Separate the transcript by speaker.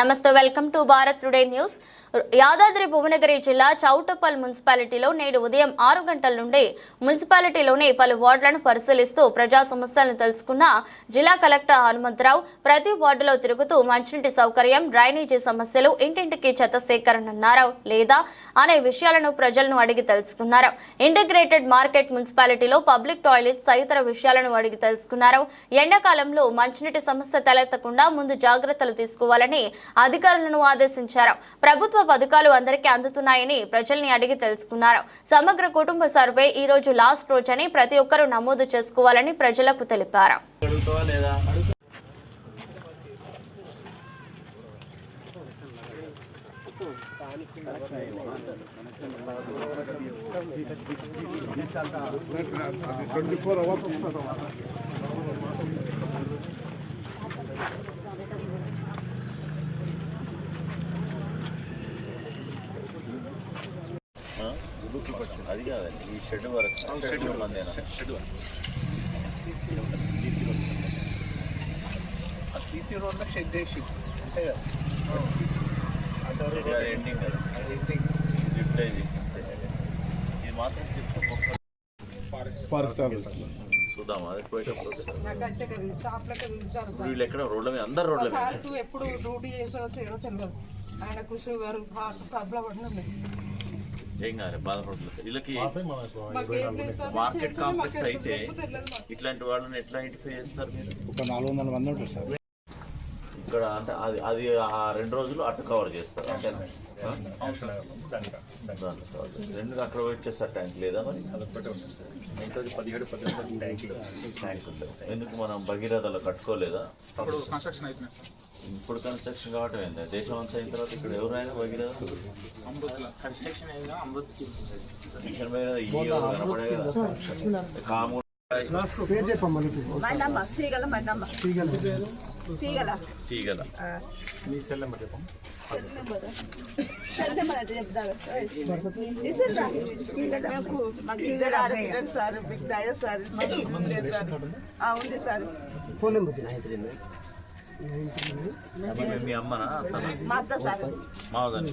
Speaker 1: నమస్తే welcome to Bharat today news. Yadadri Bhuvanagiri జిల్లా చౌటప్పల్ మున్సిపాలిటీలో నేడు ఉదయం ఆరు గంటల నుండి మున్సిపాలిటీలోని పలు వార్డులను పరిశీలిస్తూ ప్రజా సమస్యలను తెలుసుకున్న జిల్లా కలెక్టర్ హనుమంతరావు ప్రతి వార్డులో తిరుగుతూ మంచినీటి సౌకర్యం డ్రైనేజీ సమస్యలు ఇంటింటికి చెత్త సేకరణన్నారా లేదా అనే విషయాలను ప్రజలను అడిగి తెలుసుకున్నారు? ఇంటిగ్రేటెడ్ మార్కెట్ మున్సిపాలిటీలో పబ్లిక్ టాయిలెట్స్ తదితర విషయాలను అడిగి తెలుసుకున్నారు? ఎండాకాలంలో మంచినీటి సమస్య తలెత్తకుండా ముందు జాగ్రత్తలు తీసుకోవాలని అధికారులను ఆదేశించారు? ప్రభుత్వ పథకాలు అందరికీ అందుతున్నాయని ప్రజల్ని అడిగి తెలుసుకున్నారు సమగ్ర కుటుంబ సర్వే ఈ రోజు లాస్ట్ రోజని ప్రతి ఒక్కరూ నమోదు చేసుకోవాలని ప్రజలకు తెలిపారు
Speaker 2: అడుగుతావా లేదా ఆ? అది కాదండి ఈ షెడ్ వరకు షెడ్ మందేనా షెడ్ వరకు
Speaker 3: ఆ సీసీ రోడ్లో షెడ్ వేసి అంతే కదా
Speaker 2: ఎండింగ్ కదా
Speaker 3: ఎండింగ్.
Speaker 2: ఇది మాత్రం చెప్తే చూద్దాం అది పోయేటప్పుడు వీళ్ళు ఎక్కడ? రోడ్ల మీద అందరు రోడ్ల మీద.
Speaker 4: సార్ ఎప్పుడు డ్యూటీ చేసాడో చేయడో తెలియదు. ఆయనకు షుగర్ హార్ట్ ప్రాబ్లం అన్నీ
Speaker 2: ఏం కాదు బాధపడలేదు వీళ్ళకి మార్కెట్ కాంప్లెక్స్ అయితే ఇట్లాంటి వాళ్ళని ఎట్లా ఐడెంటిఫై చేస్తారు మీరు?
Speaker 5: ఒక నాలుగు వందల మంది ఉంటారు సార్.
Speaker 2: ఇక్కడ అంటే అది అది ఆ రెండు రోజులు అటు కవర్ చేస్తారు అంటే. ఎందుకు అక్కడ వెయిట్ చేస్తారు ట్యాంక్ లేదా మరి?
Speaker 3: ఉంటుంది పదిహేడు
Speaker 2: ట్యాంక్ ఎందుకు మనం భగీరథలో కట్టుకోలేదా?
Speaker 3: అప్పుడు కన్స్ట్రక్షన్ అవుతున్నాయి
Speaker 2: ఇప్పుడు కన్స్ట్రక్షన్ కావటం ఏంది దేశం అంతా అయిన తర్వాత ఇక్కడ ఎవరైనా భగీరథ?
Speaker 3: కన్స్ట్రక్షన్
Speaker 2: కనపడే కదా కాము
Speaker 5: పేరు చెప్పమ్మా
Speaker 4: మైనమ్మ తీగల మైనమ్మ తీగల
Speaker 2: తీగల
Speaker 3: మీ సెల్ నెంబర్ చెప్పండి
Speaker 4: సార్ మీకు దయ సార్ మాకు ఉంది సార్. ఆ, ఉంది సార్.
Speaker 2: ఈమె మీ?
Speaker 4: మా అత్త సార్.
Speaker 2: మావదని